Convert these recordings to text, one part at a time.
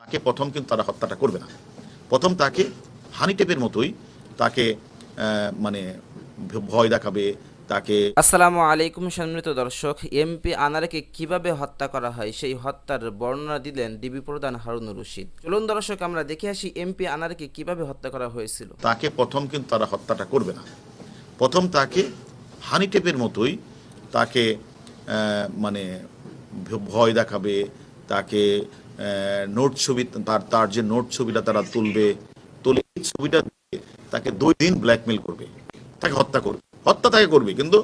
তাকে প্রথম কিন্তু তারা হত্যাটা করবে না। প্রথম তাকে হানি টেপের মতোই তাকে মানে ভয় দেখাবে তাকে আসসালামু আলাইকুম সম্মানিত দর্শক এমপি আনারকে কীভাবে হত্যা করা হয় সেই হত্যার বর্ণনা দিলেন ডিবি প্রধান হারুনুর রশিদ। চলুন দর্শক আমরা দেখে আসি এমপি আনারকে কীভাবে হত্যা করা হয়েছিল। তাকে প্রথম কিন্তু তারা হত্যাটা করবে না। প্রথম তাকে হানি টেপের মতোই তাকে মানে ভয় দেখাবে তাকে নোট ছবি, তার তার যে নোট ছবিটা তারা তুলবে, তুলে ছবিটা তাকে দুই দিন ব্ল্যাকমেল করবে, তাকে হত্যা করবে, হত্যা তাকে করবে, কিন্তু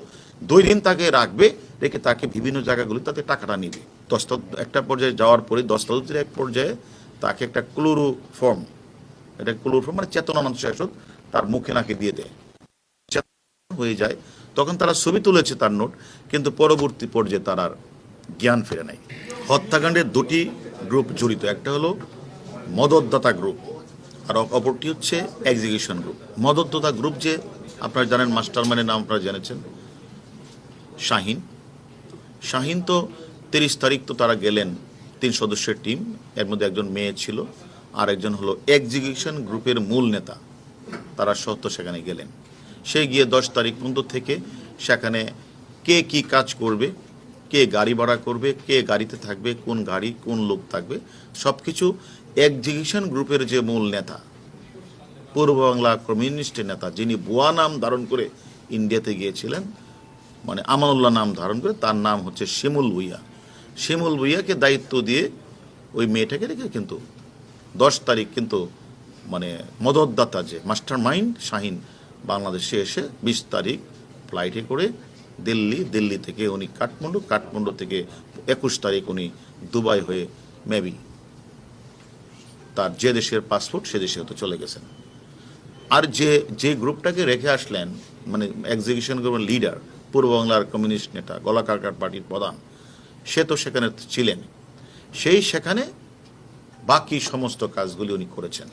দুই দিন তাকে রাখবে, রেখে তাকে বিভিন্ন জায়গাগুলি তাতে টাকাটা নিবে। দস্তা একটা পর্যায়ে যাওয়ার পরে দস্তাবেজের এক পর্যায়ে তাকে একটা ক্লোরো ফর্ম, এটা ক্লোরো ফর্ম মানে চেতনানন্দ শেষত তার মুখে নাকে দিয়ে দেয়। চেতনা হয়ে যায়, তখন তারা ছবি তুলেছে তার নোট, কিন্তু পরবর্তী পর্যায়ে তার আর জ্ঞান ফিরে নাই। হত্যাকাণ্ডের দুটি গ্রুপ জড়িত। একটা হলো মদতদাতা গ্রুপ আর অপরটি হচ্ছে এক্সিকিউশন গ্রুপ মদতদাতা গ্রুপ যে আপনারা জানেন মাস্টার মানের নাম আপনারা জেনেছেন। শাহিন। শাহিন তো তিরিশ তারিখ তো তারা গেলেন তিন সদস্যের টিম এর মধ্যে একজন মেয়ে ছিল, আর একজন হলো এক্সিকিউশন গ্রুপের মূল নেতা। তারা তো সেখানে গেলেন। সে গিয়ে দশ তারিখ পর্যন্ত থেকে সেখানে কে কি কাজ করবে কে গাড়ি ভাড়া করবে, কে গাড়িতে থাকবে, কোন গাড়ি, কোন লোক থাকবে সব কিছু এক্সিকিউশন গ্রুপের যে মূল নেতা, পূর্ব বাংলা কমিউনিস্টের নেতা, যিনি বুয়া নাম ধারণ করে ইন্ডিয়াতে গিয়েছিলেন মানে আমানুল্লাহ নাম ধারণ করে তার নাম হচ্ছে শিমুল ভুইয়া। শিমুল ভুইয়াকে দায়িত্ব দিয়ে ওই মেয়েটাকে রেখে কিন্তু দশ তারিখ কিন্তু মানে মদতদাতা যে মাস্টার মাইন্ড শাহিন বাংলাদেশে এসে বিশ তারিখ ফ্লাইটে করে দিল্লি দিল্লি থেকে উনি কাঠমান্ডু কাঠমান্ডু থেকে একুশ তারিখ উনি দুবাই হয়ে মেবি তার যে দেশের পাসপোর্ট, সে দেশে হয়তো চলে গেছেন। আর যে যে গ্রুপটাকে রেখে আসলেন মানে এক্সিকিউশন গ্রুপের লিডার পূর্ব বাংলার কমিউনিস্ট নেতা গলাকারকার পার্টির প্রধান, সে তো সেখানে ছিলেন। সেই সেখানে বাকি সমস্ত কাজগুলি উনি করেছেন।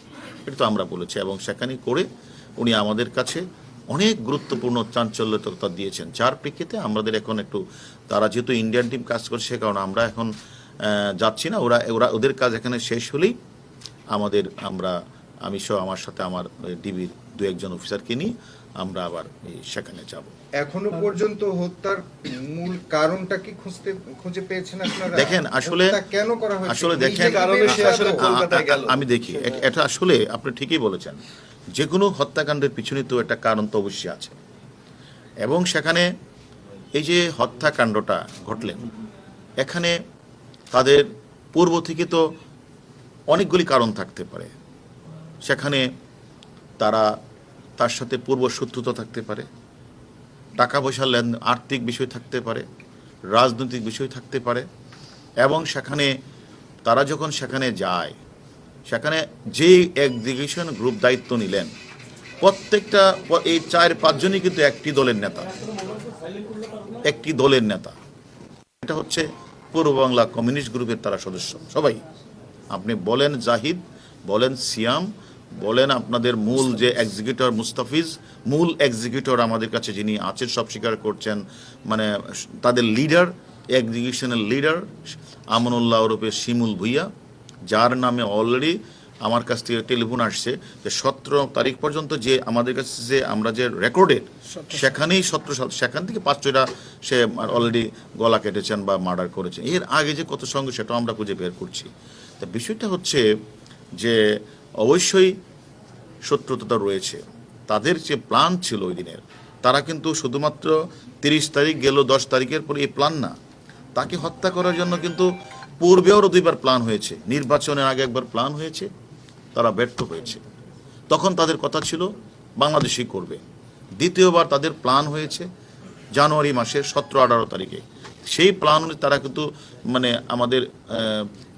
এটা তো আমরা বলেছি এবং সেখানে করে উনি আমাদের কাছে অনেক গুরুত্বপূর্ণ চাঞ্চল্যতা দিয়েছেন। যার প্রেক্ষিতে আমাদের এখন একটু, তারা যেহেতু ইন্ডিয়ান টিম কাজ করছে, সে কারণে আমরা এখন যাচ্ছি না। ওরা ওরা, ওদের কাজ এখানে শেষ হলেই আমাদের, আমরা, আমি সহ আমার সাথে আমার ডিবির দু একজন অফিসারকে নিয়ে আমরা আবার সেখানে যাব। এখনও পর্যন্ত হত্যার মূল কারণটা কি খুঁজতে খুঁজে পেয়েছেন আপনারা? দেখেন, আসলে- কেন করা হয়েছে? আসলে দেখেন- কারণে সে আসলে আ- আ- কলকাতায় গেল। আমি দেখি এটা আসলে আপনি ঠিকই বলেছেন যে কোনো হত্যাকাণ্ডের পিছনে তো একটা কারণ তো অবশ্যই আছে। এবং সেখানে এই যে হত্যাকাণ্ডটা ঘটলেন এখানে তাদের পূর্ব থেকে তো অনেকগুলি কারণ থাকতে পারে। সেখানে তারা তার সাথে পূর্ব শত্রুতা থাকতে পারে, টাকা পয়সার আর্থিক বিষয় থাকতে পারে, রাজনৈতিক বিষয় থাকতে পারে, এবং সেখানে তারা যখন সেখানে যায়, সেখানে যেই এক্সিকিউশন গ্রুপ দায়িত্ব নিলেন, প্রত্যেকটা এই চার পাঁচজনই কিন্তু একটি দলের নেতা। একটি দলের নেতা। এটা হচ্ছে পূর্ব বাংলা কমিউনিস্ট গ্রুপের তারা সদস্য। সবাই, আপনি বলেন জাহিদ, বলেন সিয়াম বলেন আপনাদের মূল যে এক্সিকিউটর মুস্তাফিজ মূল এক্সিকিউটর আমাদের কাছে যিনি আছেন সব স্বীকার করছেন মানে তাদের লিডার এক্সিকিউশনের লিডার আমনুল্লাহ ওরফে শিমুল ভুইয়া যার নামে অলরেডি আমার কাছ থেকে টেলিফোন আসছে যে সতেরো তারিখ পর্যন্ত যে আমাদের কাছে যে আমরা যে রেকর্ডেড সেখানেই সতেরো সাল সেখান থেকে পাঁচ ছয়টা সে অলরেডি গলা কেটেছেন বা মার্ডার করেছেন। এর আগে যে কত সঙ্গে সেটাও আমরা খুঁজে বের করছি। তা বিষয়টা হচ্ছে যে অবশ্যই শত্রুতা রয়েছে। তাদের যে প্ল্যান ছিল ওই দিনের, তারা কিন্তু শুধুমাত্র তিরিশ তারিখ গেল, দশ তারিখের পরে এই প্ল্যান না, তাকে হত্যা করার জন্য কিন্তু পূর্বেও দুইবার প্ল্যান হয়েছে। নির্বাচনের আগে একবার প্ল্যান হয়েছে, তারা ব্যর্থ হয়েছে। তখন তাদের কথা ছিল, বাংলাদেশই করবে। দ্বিতীয়বার তাদের প্ল্যান হয়েছে, জানুয়ারি মাসের সতেরো, আঠারো তারিখে। সেই প্ল্যান তারা কিন্তু মানে আমাদের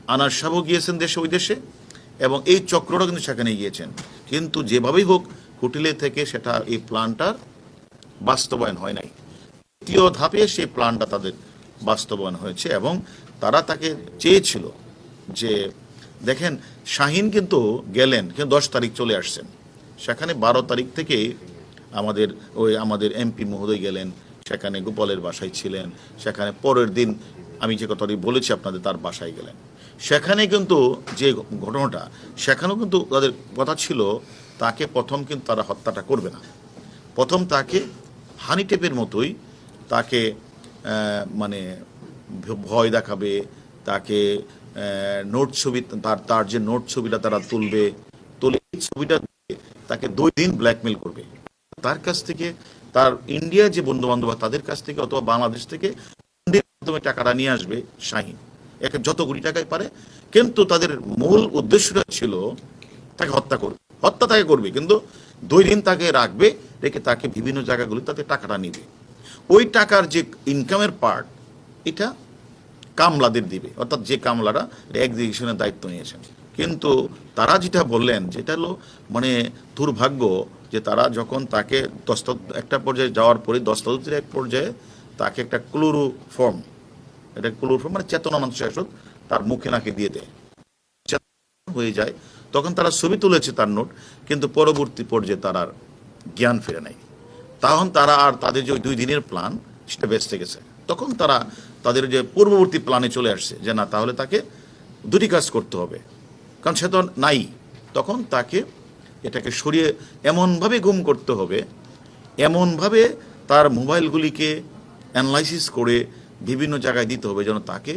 আনার সাহেবও গিয়েছেন দেশে, ওই দেশে। এবং এই চক্রটা কিন্তু সেখানে গিয়েছেন। কিন্তু যেভাবেই হোক হোটেলে থেকে সেটা এই প্ল্যানটার বাস্তবায়ন হয় নাই। তৃতীয় ধাপে সেই প্ল্যানটা তাদের বাস্তবায়ন হয়েছে এবং তারা তাকে চেয়েছিল যে, দেখেন, শাহিন কিন্তু গেলেন, কিন্তু দশ তারিখ চলে আসছেন। সেখানে বারো তারিখ থেকে আমাদের ওই আমাদের এমপি মহোদয় গেলেন, সেখানে গোপালের বাসায় ছিলেন, সেখানে পরের দিন আমি যে কথাটি বলেছি আপনাদের, তার বাসায় গেলেন। সেখানে কিন্তু যে ঘটনাটা, সেখানেও কিন্তু তাদের কথা ছিল, তাকে প্রথম কিন্তু তারা হত্যাটা করবে না। প্রথম তাকে হানি টেপের মতোই তাকে মানে ভয় দেখাবে, তাকে নোট ছবি, তার তার যে নোট ছবিটা তারা তুলবে, তুলে ছবিটা তাকে দুই দিন ব্ল্যাকমেল করবে। তার কাছ থেকে, তার ইন্ডিয়া যে বন্ধু বান্ধব তাদের কাছ থেকে অথবা বাংলাদেশ থেকে টাকাটা নিয়ে আসবে শাহিন। একে যত কোটি টাকায় পারে, কিন্তু তাদের মূল উদ্দেশ্যটা ছিল তাকে হত্যা করবে। হত্যা তাকে করবে, কিন্তু দুই দিন তাকে রাখবে, রেখে তাকে বিভিন্ন জায়গাগুলি তাতে টাকাটা নিবে। ওই টাকার যে ইনকামের পার্ট এটা কামলাদের দিবে। অর্থাৎ যে কামলারা এক্সিকিউশনের দায়িত্ব নিয়েছেন। কিন্তু তারা যেটা বললেন, যেটা হলো মানে দুর্ভাগ্য যে তারা যখন তাকে দস্ত একটা পর্যায়ে যাওয়ার পরে দস্তাবেজের এক পর্যায়ে তাকে একটা ক্লোরো ফর্ম এটা ক্লোরো মানে চেতনা মানুষের মানুষ তার মুখে নাকে দিয়ে দেয়। হয়ে যায়, তখন তারা ছবি তুলেছে তার নোট, কিন্তু পরবর্তী পর্যায়ে তার আর জ্ঞান ফিরে নাই। তখন তারা আর তাদের যে দুই দিনের প্ল্যান সেটা বেঁচতে গেছে। তখন তারা তাদের যে পূর্ববর্তী প্ল্যানে চলে আসছে, যে না, তাহলে তাকে দুটি কাজ করতে হবে। কারণ সে তো নাই। তখন তাকে, এটাকে সরিয়ে এমনভাবে গুম করতে হবে, এমনভাবে তার মোবাইলগুলিকে অ্যানালাইসিস করে বিভিন্ন জায়গায় দিতে হবে যেন তাকে,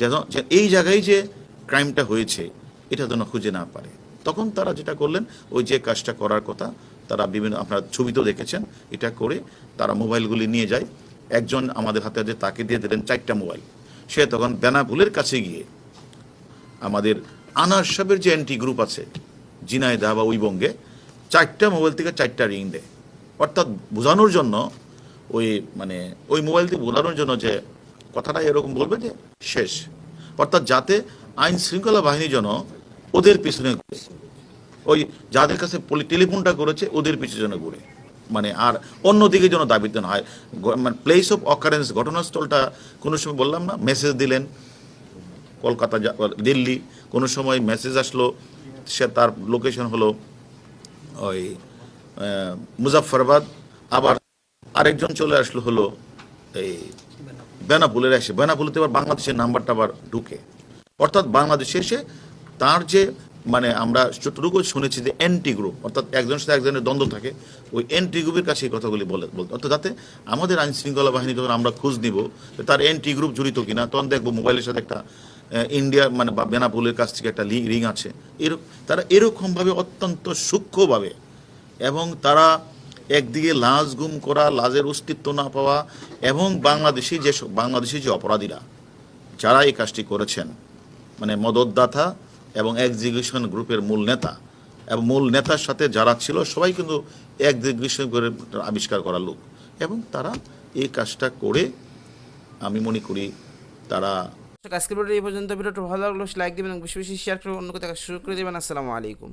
যেন যে এই জায়গায় যে ক্রাইমটা হয়েছে, এটা যেন খুঁজে না পারে। তখন তারা যেটা করলেন, ওই যে কাজটা করার কথা, তারা বিভিন্ন, আপনারা ছবিতেও দেখেছেন, এটা করে তারা মোবাইলগুলি নিয়ে যায়। একজন আমাদের হাতে হাতে তাকে দিয়ে দিলেন চারটা মোবাইল। সে তখন বেনাপুলের কাছে গিয়ে আমাদের আনার সাহেবের যে অ্যান্টি গ্রুপ আছে জিনাইদা বা ওই বঙ্গে চারটা মোবাইল থেকে চারটা রিং দেয়। অর্থাৎ বোঝানোর জন্য ওই মানে ওই মোবাইল দিয়ে বোঝানোর জন্য যে কথাটা এরকম বলবে যে শেষ। অর্থাৎ যাতে আইন শৃঙ্খলা বাহিনী যেন ওদের পিছনে ওই যাদের কাছে টেলিফোনটা করেছে ওদের পিছনে যেন ঘুরে। মানে আর অন্যদিকে যেন দাবিতে না হয়। মানে প্লেস অফ অকারেন্স ঘটনাস্থলটা কোনো সময় বললাম না মেসেজ দিলেন। কলকাতা দিল্লি কোনো সময় মেসেজ আসলো সে তার লোকেশন হলো ওই আহ, মুজাফফরাবাদ। আবার আরেকজন চলে আসলো হলো এই বেনাপুলের এসে বেনাপুলেতে এবার বাংলাদেশের নাম্বারটা আবার ঢুকে। অর্থাৎ বাংলাদেশে এসে তার যে মানে আমরা যতটুকু শুনেছি যে এন্টি গ্রুপ অর্থাৎ একজনের সাথে একজনের দ্বন্দ্ব থাকে, ওই এন্টি গ্রুপের কাছে এই কথাগুলি বলে, বলতে অর্থাৎ যাতে আমাদের আইন শৃঙ্খলা বাহিনী যখন আমরা খোঁজ নিব তার এন্টি গ্রুপ জড়িত কিনা, তখন দেখব মোবাইলের সাথে একটা ইন্ডিয়া মানে বা বেনাপুলের কাছ থেকে একটা রিং আছে। এরকম তারা এরকমভাবে অত্যন্ত সূক্ষ্মভাবে, এবং তারা একদিকে লাজ গুম করা লাজের অস্তিত্ব না পাওয়া এবং বাংলাদেশি যে বাংলাদেশি যে অপরাধীরা, যারা এই কাজটি করেছেন মানে মদতদাতা এবং এক্সিকিউশন গ্রুপের মূল নেতা এবং মূল নেতার সাথে যারা ছিল, সবাই কিন্তু এক্সিকিউশন করে আবিষ্কার করা লোক এবং তারা এই কাজটা করে, আমি মনে করি তারা আজকের এই পর্যন্ত। ভিডিওটা ভালো লাগল লাইক দিবেন এবং বেশি বেশি শেয়ার করে অন্য কোথাও শুরু করে দেবেন। আসসালামু আলাইকুম।